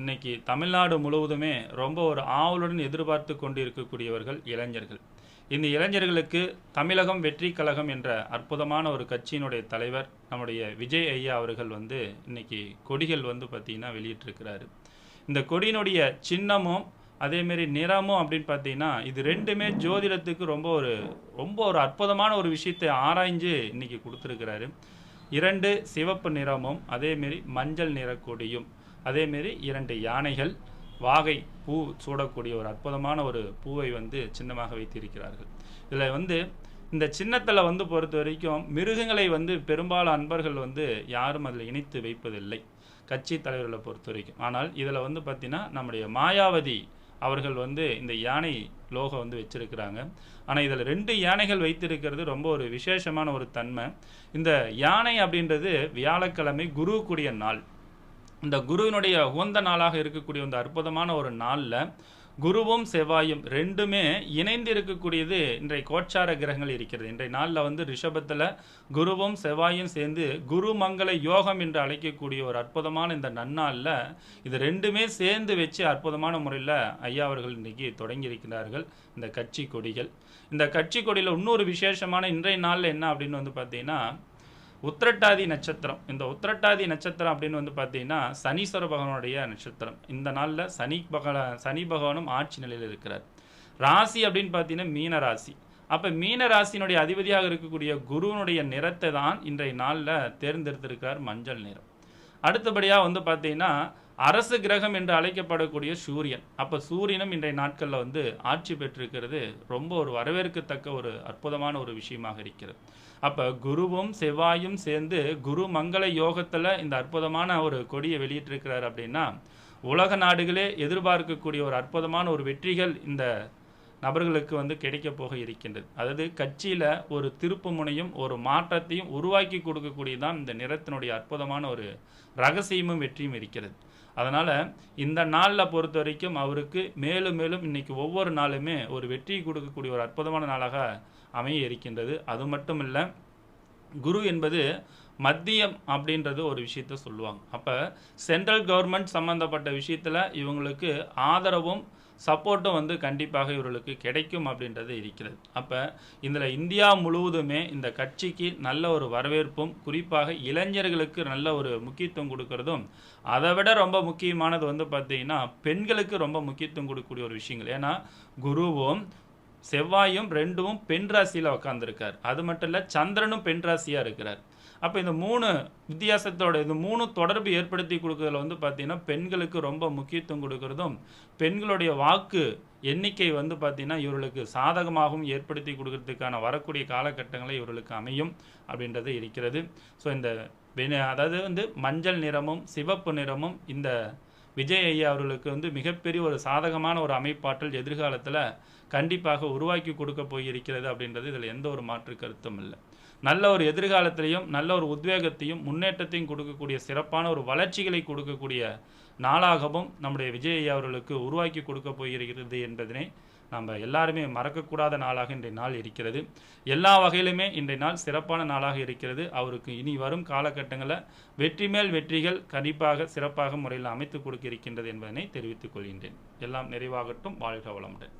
இன்னைக்கு தமிழ்நாடு முழுவதுமே ரொம்ப ஒரு ஆவலுடன் எதிர்பார்த்து கொண்டிருக்கக்கூடியவர்கள் இளைஞர்கள். இந்த இளைஞர்களுக்கு தமிழகம் வெற்றி கழகம் என்ற அற்புதமான ஒரு கட்சியினுடைய தலைவர் நம்முடைய விஜய் ஐயா அவர்கள் வந்து இன்னைக்கு கொடிகள் வந்து பார்த்திங்கன்னா வெளியிட்டிருக்கிறாரு. இந்த கொடியினுடைய சின்னமும் அதேமாரி நிறமும் அப்படின்னு பார்த்தீங்கன்னா இது ரெண்டுமே ஜோதிடத்துக்கு ரொம்ப ஒரு ரொம்ப ஒரு அற்புதமான ஒரு விஷயத்தை ஆராய்ஞ்சு இன்னைக்கு கொடுத்துருக்கிறாரு. இரண்டு சிவப்பு நிறமும் அதேமாரி மஞ்சள் நிற கொடியும். அதேமாரி இரண்டு யானைகள் வாகை பூ சூடக்கூடிய ஒரு அற்புதமான ஒரு பூவை வந்து சின்னமாக வைத்திருக்கிறார்கள். இதில் வந்து இந்த சின்னத்தில் வந்து பொறுத்த வரைக்கும் மிருகங்களை வந்து பெரும்பாலும் அன்பர்கள் வந்து யாரும் அதில் இணைத்து வைப்பதில்லை கட்சி தலைவர்களை பொறுத்த வரைக்கும் ஆனால் இதில் வந்து பார்த்திங்கன்னா நம்முடைய மாயாவதி அவர்கள் வந்து இந்த யானை லோகம் வந்து வச்சிருக்கிறாங்க. ஆனால் இதில் ரெண்டு யானைகள் வைத்திருக்கிறது ரொம்ப ஒரு விசேஷமான ஒரு தன்மை. இந்த யானை அப்படின்றது வியாழக்கிழமை குரு நாள். இந்த குருவினுடைய உகந்த நாளாக இருக்கக்கூடிய இந்த அற்புதமான ஒரு நாளில் குருவும் செவ்வாயும் ரெண்டுமே இணைந்து இருக்கக்கூடியது இன்றைய கோச்சார கிரகங்கள் இருக்கிறது. இன்றைய நாளில் வந்து ரிஷபத்தில் குருவும் செவ்வாயும் சேர்ந்து குரு மங்கள யோகம் என்று அழைக்கக்கூடிய ஒரு அற்புதமான இந்த நன்னாளில் இது ரெண்டுமே சேர்ந்து வச்சு அற்புதமான முறையில் ஐயா அவர்கள் இன்றைக்கி தொடங்கி இருக்கிறார்கள் இந்த கட்சி கொடிகள். இந்த கட்சி கொடியில் இன்னொரு விசேஷமான இன்றைய நாளில் என்ன அப்படின்னு வந்து பார்த்தீங்கன்னா உத்திரட்டாதி நட்சத்திரம். இந்த உத்திரட்டாதி நட்சத்திரம் அப்படின்னு வந்து பார்த்தீங்கன்னா சனீஸ்வர பகவானுடைய நட்சத்திரம். இந்த நாளில் சனி பகவ சனி பகவானும் ஆட்சி நிலையில் இருக்கிறார். ராசி அப்படின்னு பார்த்தீங்கன்னா மீன ராசி. அப்போ மீன ராசியினுடைய அதிபதியாக இருக்கக்கூடிய குருவினுடைய நிறத்தை தான் இன்றைய நாளில் தேர்ந்தெடுத்திருக்கிறார் மஞ்சள் நிறம். அடுத்தபடியாக வந்து பார்த்தீங்கன்னா அரசு கிரகம் என்று அழைக்கப்படக்கூடிய சூரியன். அப்போ சூரியனும் இன்றைய நாட்களில் வந்து ஆட்சி பெற்றிருக்கிறது. ரொம்ப ஒரு வரவேற்கத்தக்க ஒரு அற்புதமான ஒரு விஷயமாக இருக்கிறது. அப்போ குருவும் செவ்வாயும் சேர்ந்து குரு மங்கள யோகத்தில் இந்த அற்புதமான ஒரு கொடியை வெளியிட்டிருக்கிறார் அப்படின்னா உலக நாடுகளே எதிர்பார்க்கக்கூடிய ஒரு அற்புதமான ஒரு வெற்றிகள் இந்த நபர்களுக்கு வந்து கிடைக்க போக இருக்கின்றது. அதாவது கட்சியில் ஒரு திருப்பு முனையும் ஒரு மாற்றத்தையும் உருவாக்கி கொடுக்கக்கூடியதான் இந்த நிறத்தினுடைய அற்புதமான ஒரு ரகசியமும் வெற்றியும் இருக்கிறது. அதனால் இந்த நாளில் பொறுத்த வரைக்கும் அவருக்கு மேலும் மேலும் இன்றைக்கி ஒவ்வொரு நாளுமே ஒரு வெற்றி கொடுக்கக்கூடிய ஒரு அற்புதமான நாளாக அமைய இருக்கின்றது. அது மட்டும் இல்லை குரு என்பது மத்தியம் அப்படின்றது ஒரு விஷயத்த சொல்லுவாங்க. அப்போ சென்ட்ரல் கவர்மெண்ட் சம்மந்தப்பட்ட விஷயத்தில் இவங்களுக்கு ஆதரவும் சப்போர்ட்டும் வந்து கண்டிப்பாக இவர்களுக்கு கிடைக்கும் அப்படின்றது இருக்கிறது. அப்போ இதில் இந்தியா முழுவதுமே இந்த கட்சிக்கு நல்ல ஒரு வரவேற்பும் குறிப்பாக இளைஞர்களுக்கு நல்ல ஒரு முக்கியத்துவம் கொடுக்கறதும் அதை விட ரொம்ப முக்கியமானது வந்து பார்த்தீங்கன்னா பெண்களுக்கு ரொம்ப முக்கியத்துவம் கொடுக்கக்கூடிய ஒரு விஷயங்கள். ஏன்னா குருவும் செவ்வாயும் ரெண்டும் பெண் ராசியில் உக்காந்துருக்கார். அது மட்டும் இல்லை சந்திரனும் பெண் ராசியாக இருக்கிறார். அப்போ இந்த மூணு வித்தியாசத்தோட இந்த மூணு தொடர்பு ஏற்படுத்தி கொடுக்கறதுல வந்து பார்த்தீங்கன்னா பெண்களுக்கு ரொம்ப முக்கியத்துவம் கொடுக்கறதும் பெண்களுடைய வாக்கு எண்ணிக்கை வந்து பார்த்தீங்கன்னா இவர்களுக்கு சாதகமாகவும் ஏற்படுத்தி கொடுக்கறதுக்கான வரக்கூடிய காலகட்டங்களை இவர்களுக்கு அமையும் அப்படின்றது இருக்கிறது. ஸோ இந்த அதாவது வந்து மஞ்சள் நிறமும் சிவப்பு நிறமும் இந்த விஜய் ஐயா அவர்களுக்கு வந்து மிகப்பெரிய ஒரு சாதகமான ஒரு அமைப்பாற்றல் எதிர்காலத்தில் கண்டிப்பாக உருவாக்கி கொடுக்க போயிருக்கிறது அப்படின்றது இதில் எந்த ஒரு மாற்று கருத்தும் இல்லை. நல்ல ஒரு எதிர்காலத்திலையும் நல்ல ஒரு உத்வேகத்தையும் முன்னேற்றத்தையும் கொடுக்கக்கூடிய சிறப்பான ஒரு வளர்ச்சிகளை கொடுக்கக்கூடிய நாளாகவும் நம்முடைய விஜய் ஐயா அவர்களுக்கு உருவாக்கி கொடுக்க போயிருக்கிறது என்பதனை நம்ம எல்லாருமே மறக்கக்கூடாத நாளாக இன்றைய நாள் இருக்கிறது. எல்லா வகையிலுமே இன்றைய நாள் சிறப்பான நாளாக இருக்கிறது. அவருக்கு இனி வரும் காலகட்டங்களில் வெற்றி மேல் வெற்றிகள் கண்டிப்பாக சிறப்பாக முறையில் அமைத்து கொடுக்க இருக்கின்றது என்பதனை தெரிவித்துக் கொள்கின்றேன். எல்லாம் நிறைவாகட்டும். வாழ்க வளமுடன்.